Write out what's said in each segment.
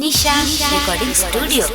निशा recording studio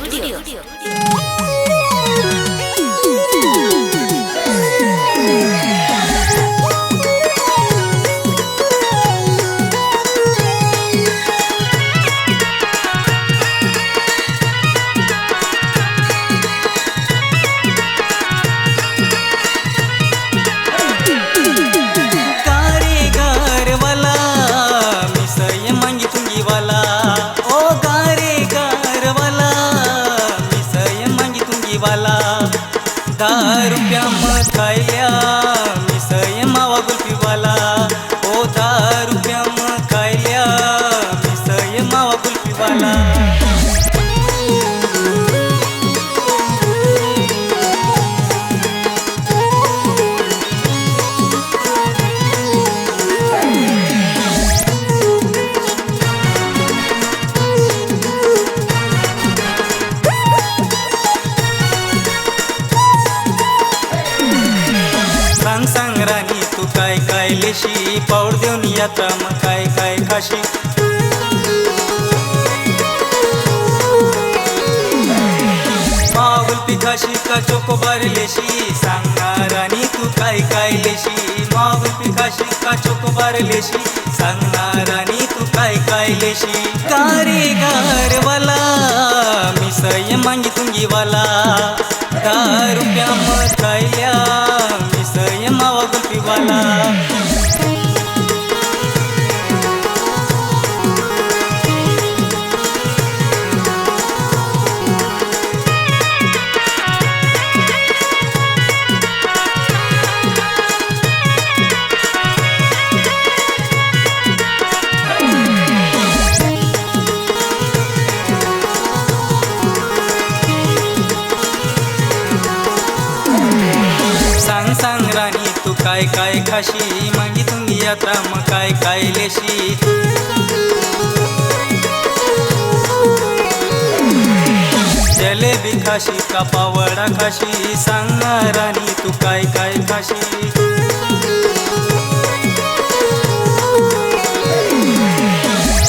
दहा रुपया मग खायल्या मिसय मावा देशी लेशी पाऊड देऊन यात्रा मग काय काय काशी माऊल पिकाशी का चोकोबार लेशी सांगणार आणि तू काय काय लेशी. माऊल पिकाशी का चोकोबार लेशी सांगणार आणि तू काय काय लेशी. कारेगारवाला मिसय मांगी तुंगीवाला काय काय खाशी? मागी तुंगी यात्रा मग काय काय लेशी? जलेबी खाशी का पावडा खाशी. सांग राणी तू काय काय खाशी?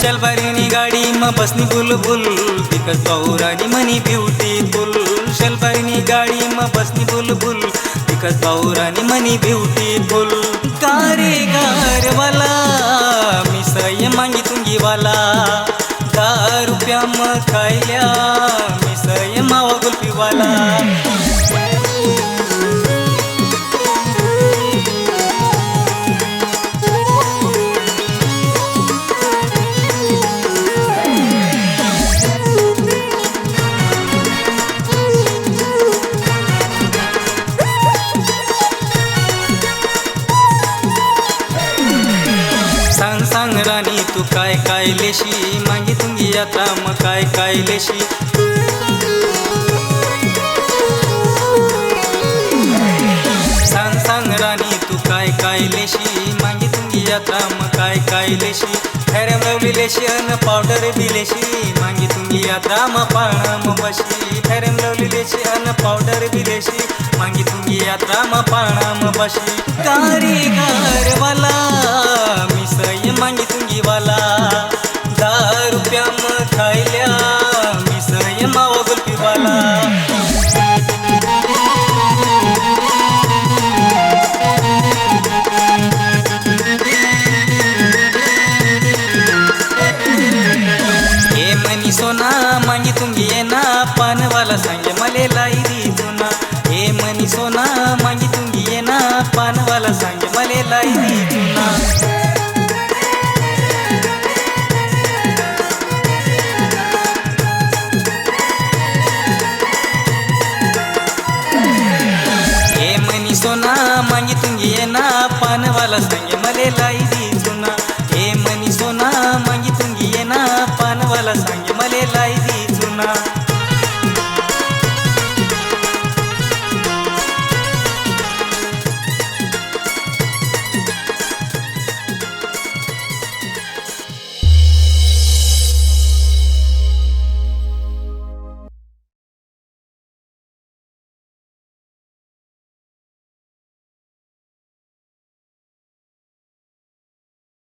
चल बरीनी गाडी मग बसनी बुलबुल. तिकच पाहुरानी मनी ब्युटीफुल चल बरीनी गाडी मग बसनी बुलबुल. तिकच पाहुरानी मनी ब्युटीफुल कारेगारवाला सय मांगी तुंगीवाला दहा रुपया मग खायल्या मिसय मावा गुल्फीवाला कायलेशी काय लेशी मागी तुंगी यात्रा मग काय कायलेशी. सांग सांग राणी तू काय काय मागी तुंगी यात्रा मग काय कायलेशी. फॅरम लवली अन पावडर बी लेशी मागी तुंगी यात्रा मग पाळणा मग बशी फॅरम लवली अन पावडर बी लेशी मागी तुंगी यात्रा मग पाळणा मग बशी कारीगरवाला मिसय मांगी वाला. मांगी तुंगी ये ना पानवाला सांगे मले लाई दी जुना हे मनी सोना मांगी तुंगी ये ना पानवाला सांगे मले लाई दी जुना हे मनी सोना मांगी तुंगी ये ना पानवाला सांगे मले लाई दी